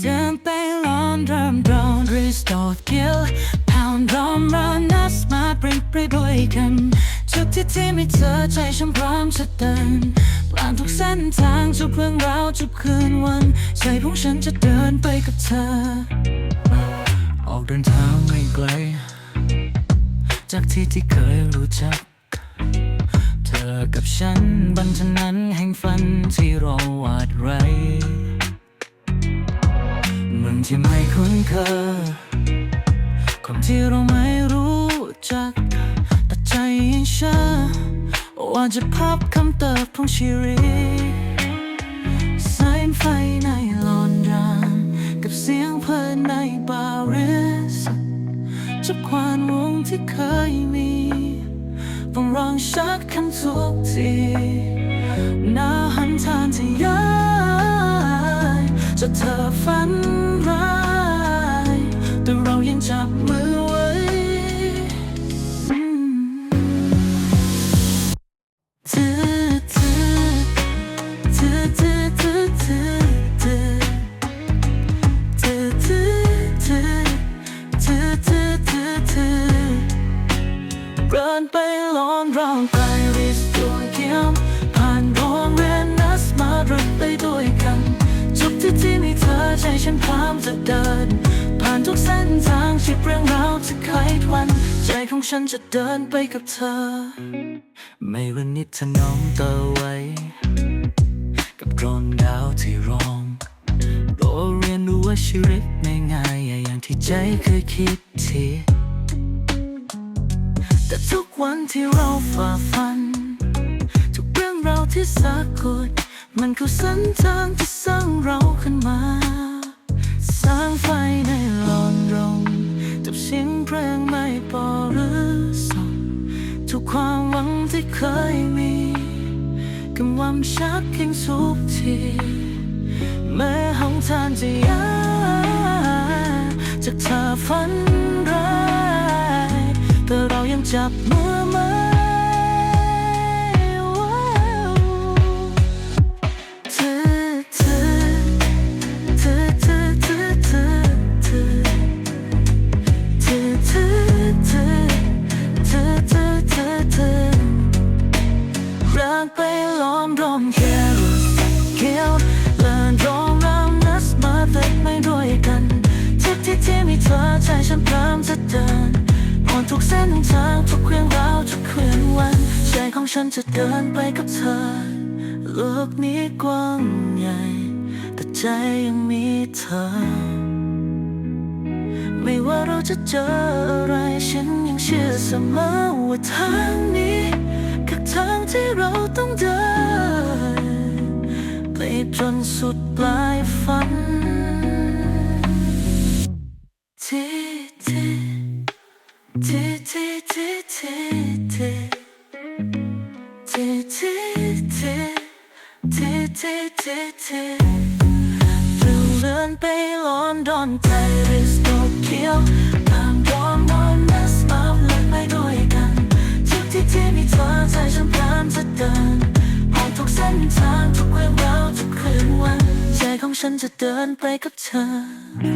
เดินไปลอนเริ่มร้อนรีสโตร์กิลพาวน์รอมรันนัสมาปริปรีด้วยกันทุกที่ที่มีเธอใจฉันพร้อมจะเดินผ่านทุกเส้นทางทุกเรื่องราวทุกคืนวันใจของฉันจะเดินไปกับเธอ ออกเดินทางไม่ไกล จากที่ที่เคยรู้จัก เธอกับฉันบันถนนแห่งฝันที่เราวาดไรเมืองที่ไม่คุ้นเคยคนที่เราไม่รู้จัก แต่ใจยังเชื่อว่าจะพบคำเตอบของชีวิตสายไฟในลอนดอนกับเสียงเพลินใน ที่เคยมีต้องร้องชักคันทุกทีหน้าหันทางที่ย้ายจะเธอฝันร้ายแต่เรายังจับมือ ไปลอนรองไปริสตัวเขียวผ่านโรงเรียนนัสมารุดไปด้วยกันทุกที่ที่มีเธอใจฉันพร้อมจะเดิน ผ่านทุกเส้นทางชีวิตเรื่องราวจะเคยวัน ใจของฉันจะเดินไปกับเธอ ไม่วันนิดถนอมเตอไว้ กับโดรนดาวที่ร้องโปรเรียนรู้ว่าชีวิตไม่ง่ายอย่างที่ใจเคยคิดที วันที่เราฝ่าฟัน ทุกเรื่องราวที่สะกด มันคือส้นทางที่สร้างเราขึ้นมา สร้างไฟในหลอนรงจับเสียงเพลงไม่ปอหรือสองทุกความหวังที่เคยมีกำลังชักยังสุกทีแม้ห้องทางจะยากจากเธอฝัน จับมือไม่เธอเธอเธอเธอเธอเธอเธอเธอเธอเธอเธอเธอเธอเธอรักไปล้อมรอมแค่รู้สึกเขียวเลินรองรำนัสมาเลิกไม่ด้วยกันทุกที่ที่มีเธอใจฉันพร้อมจะเดิน ทุกเส้นทางทุกเรื่องราวทุกคืนวันใจของฉันจะเดินไปกับเธอ โลกนี้กว้างใหญ่ แต่ใจยังมีเธอ ไม่ว่าเราจะเจออะไรฉันยังเชื่อเสมอว่าทางนี้คือทางที่เราต้องเดินไปจนสุดปลายฝัน ของฉันจะเดินไปกับเธอ